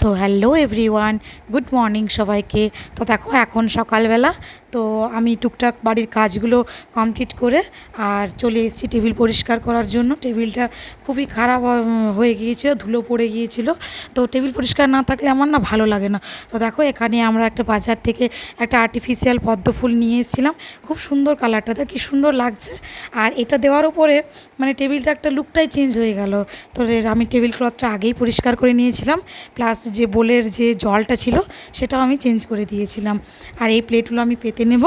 So hello everyone good morning সবাইকে। তো দেখো এখন সকালবেলা তো আমি টুকটাক বাড়ির কাজগুলো কমপ্লিট করে আর চলে এসেছি টেবিল পরিষ্কার করার জন্য। টেবিলটা খুবই খারাপ হয়ে গিয়েছিল, ধুলো পড়ে গিয়েছিল। তো টেবিল পরিষ্কার না থাকলে আমার না ভালো লাগে না। তো দেখো, এখানে আমরা একটা বাজার থেকে একটা আর্টিফিশিয়াল পদ্ম ফুল নিয়ে এসেছিলাম। খুব সুন্দর কালারটা দেখ কি সুন্দর লাগছে। আর এটা দেওয়ার উপরে মানে টেবিলটা একটা লুকটাই চেঞ্জ হয়ে গেল। তো আমি টেবিল ক্লথটা আগেই পরিষ্কার করে নিয়েছিলাম। প্লাস যে বোলের যে জলটা ছিল, সেটাও আমি চেঞ্জ করে দিয়েছিলাম। আর এই প্লেটগুলো আমি পেতে নেব।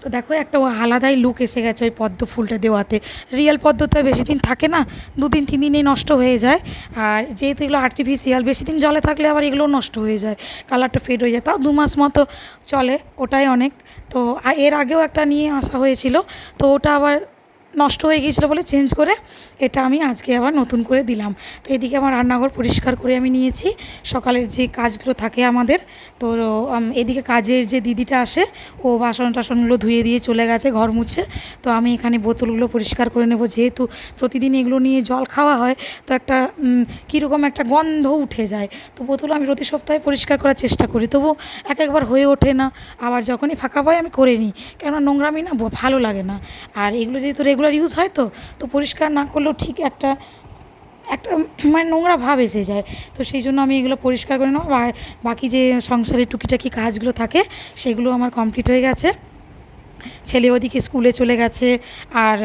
তো দেখো একটা আলাদাই লুক এসে গেছে ওই পদ্ম ফুলটা দেওয়াতে। রিয়েল পদ্ম তো বেশি দিন থাকে না দু দিন তিন দিনেই নষ্ট হয়ে যায়। আর যেহেতু এগুলো আর্টিফিশিয়াল বেশি দিন জলে থাকলে আবার এগুলো নষ্ট হয়ে যায় কালারটা ফেড হয়ে যায়। তাও দু মাস মতো চলে ওটাই অনেক। তো এর আগেও একটা নিয়ে আসা হয়েছিল, তো ওটা আবার নষ্ট হয়ে গিয়েছিল বলে চেঞ্জ করে এটা আমি আজকে আবার নতুন করে দিলাম। তো এদিকে আমার রান্নাঘর পরিষ্কার করে আমি নিয়েছি। সকালের যে কাজগুলো থাকে আমাদের, তো এদিকে কাজের যে দিদিটা আসে, ও বাসন টাসনগুলো ধুয়ে দিয়ে চলে গেছে, ঘর মুছে। তো আমি এখানে বোতলগুলো পরিষ্কার করে নেব। যেহেতু প্রতিদিন এগুলো নিয়ে জল খাওয়া হয়, তো একটা কীরকম একটা গন্ধ উঠে যায়। তো বোতল আমি প্রতি সপ্তাহে পরিষ্কার করার চেষ্টা করি। তবু এক একবার হয়ে ওঠে না। আবার যখনই ফাঁকা পাই আমি করে নিই। কেননা নোংরামি না ভালো লাগে না। আর এগুলো যেহেতু রেগুলার ইউজ হয় তো তো পরিষ্কার না করলেও ঠিক একটা একটা মানে নোংরা ভাব এসে যায়। তো সেই জন্য আমি এগুলো পরিষ্কার করে নেব। বাকি যে সংসারের টুকিটাকি কাজগুলো থাকে, সেগুলো আমার কমপ্লিট হয়ে গেছে। ছেলে ওদিকে স্কুলে চলে গেছে। আর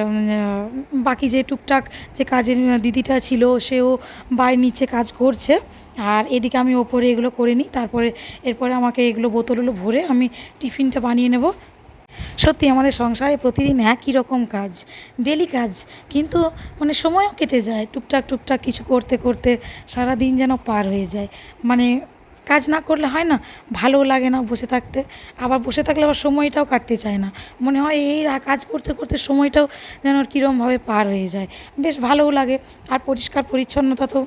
বাকি যে টুকটাক যে কাজের দিদিটা ছিল, সেও বাইরে নিচে কাজ করছে। আর এদিকে আমি ওপরে এগুলো করে নিই। তারপরে, এরপরে আমাকে এগুলো বোতলগুলো ভরে আমি টিফিনটা বানিয়ে নেব। সত্যি আমাদের সংসারে প্রতিদিন একই রকম কাজ ডেলি কাজ, কিন্তু মানে সময়ও কেটে যায়, টুকটাক টুকটাক কিছু করতে করতে সারা দিন যেন পার হয়ে যায়। মানে কাজ না করলে হয় না, ভালো লাগে না বসে থাকতে, আবার বসে থাকলে আবার সময়টাও কাটতে চায় না। মনে হয় এই কাজ করতে করতে সময়টাও যেন কীরমভাবে পার হয়ে যায়। বেশ ভালোও লাগে, আর পরিষ্কার, পরিচ্ছন্নতা তো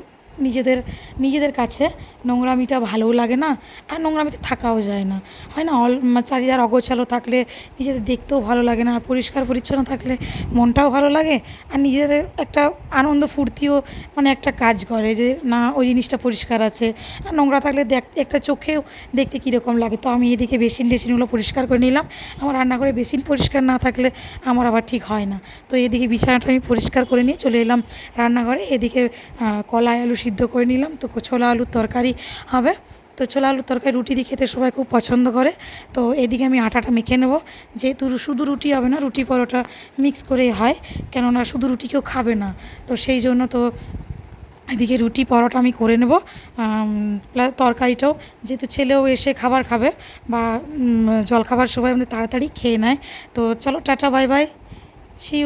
নিজেদের নিজেদের কাছে নোংরামিটা ভালোও লাগে না আর নোংরামিতে থাকাও যায় না। হয় না? অল চারিদার অগোছালো থাকলে নিজেদের দেখতেও ভালো লাগে না, আর পরিষ্কার পরিচ্ছন্ন থাকলে মনটাও ভালো লাগে, আর নিজেদের একটা আনন্দ ফুর্তিও মানে একটা কাজ করে যে, না, ওই জিনিসটা পরিষ্কার আছে। আর নোংরা থাকলে দেখতে একটা চোখেও দেখতে কীরকম লাগে। তো আমি এদিকে বেসিন, টেসিনগুলো পরিষ্কার করে নিলাম। আমার রান্নাঘরে বেসিন পরিষ্কার না থাকলে আমার আবার ঠিক হয় না। তো এদিকে বিছানাটা আমি পরিষ্কার করে নিয়ে চলে এলাম রান্নাঘরে। এদিকে কলাই, আলু সিদ্ধ করে নিলাম। তো ছোলা আলুর তরকারি হবে। তো ছোলা আলুর তরকারি রুটি দিয়ে খেতে সবাই খুব পছন্দ করে। তো এদিকে আমি আটাটা মেখে নেব। যেহেতু শুধু রুটি হবে না, রুটি পরোটা মিক্স করেই হয়। কেননা শুধু রুটি কেউ খাবে না। তো সেই জন্য তো এদিকে রুটি পরোটা আমি করে নেব। প্লাস তরকারিটাও যেহেতু ছেলেও এসে খাবার খাবে বা জল খাবার সবাই আমাদের তাড়াতাড়ি খেয়ে নেয়। তো চলো টাটা, বাই বাই। সি